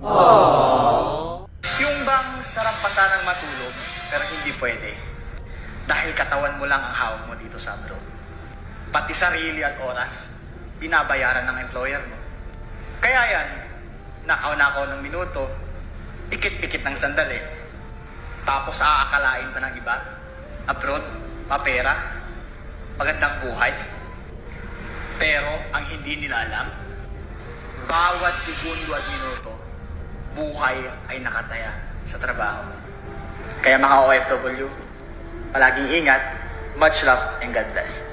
Yung bang sarap pa sanang matulog, pero hindi pwede. Dahil katawan mo lang ang hawak mo dito sa abroad. Pati sarili at oras, binabayaran ng employer mo. Kaya yan, nakaw-nakaw ng minuto, pikit-pikit ng sandali. Tapos aakalain pa ng iba, abroad, mapera, magandang buhay. Pero ang hindi nila alam, bawat segundo at minuto, buhay ay nakataya sa trabaho. Kaya mga OFW, palaging ingat, much love and God bless.